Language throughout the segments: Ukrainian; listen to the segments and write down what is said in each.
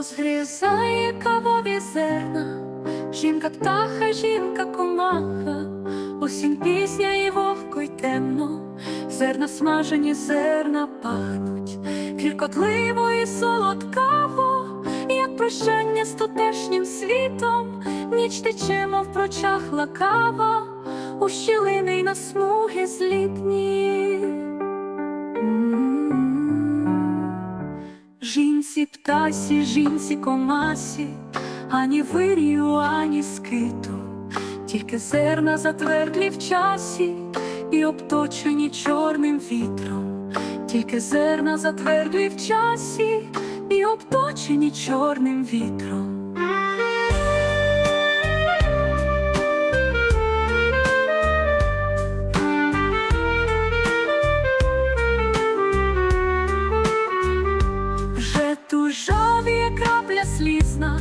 розгрізає кавові зерна, жінка птаха, жінка комаха, осінь пісня і вовко й темно, зерна смажені, зерна пахнуть, кількотливо і солодкаво, як прощання з тутешнім світом, ніч тече, мов прочахла кава, у щілини й на смуги злітні. Жінці птасі, жінці комасі, ані вирію, ані скиту, тільки зерна затвердлі в часі і обточені чорним вітром, тільки зерна затвердлі в часі і обточені чорним вітром. Тужавіє крапля слізна,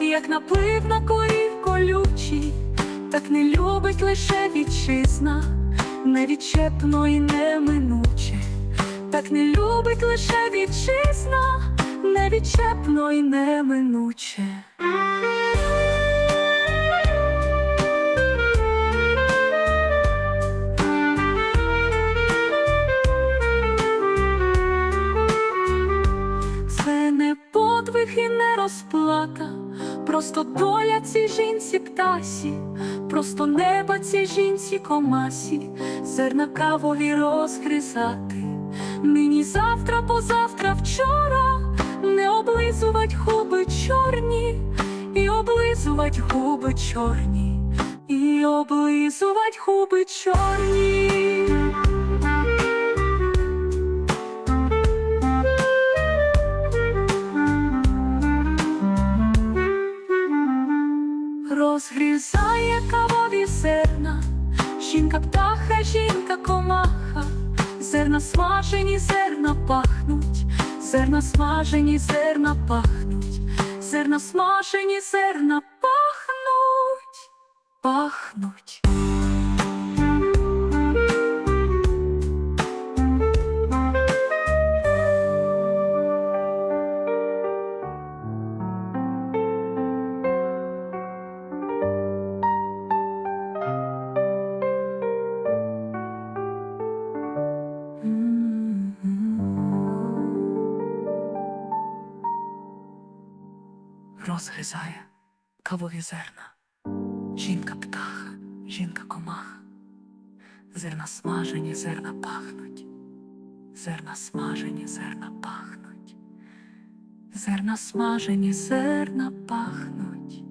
як наплив на корів колючий, так не любить лише вітчизна, невідчепно і неминуче, так не любить лише вітчизна, невідчепно і неминуче. Розплата, просто доля цій жінці птасі, просто неба цій жінці комасі, зерна кавові розгризати. Нині завтра, позавтра, вчора не облизувать губи чорні, і облизувать губи чорні, і облизувать губи чорні. Розгрізає кавові зерна, жінка птаха, жінка комаха, зерна смажені, зерна пахнуть, зерна смажені, зерна пахнуть, зерна смажені, зерна пахнуть, пахнуть. Розгризає кавові зерна, жінка птаха, жінка комаха, зерна смажені, зерна пахнуть, зерна смажені, зерна пахнуть, зерна смажені, зерна пахнуть.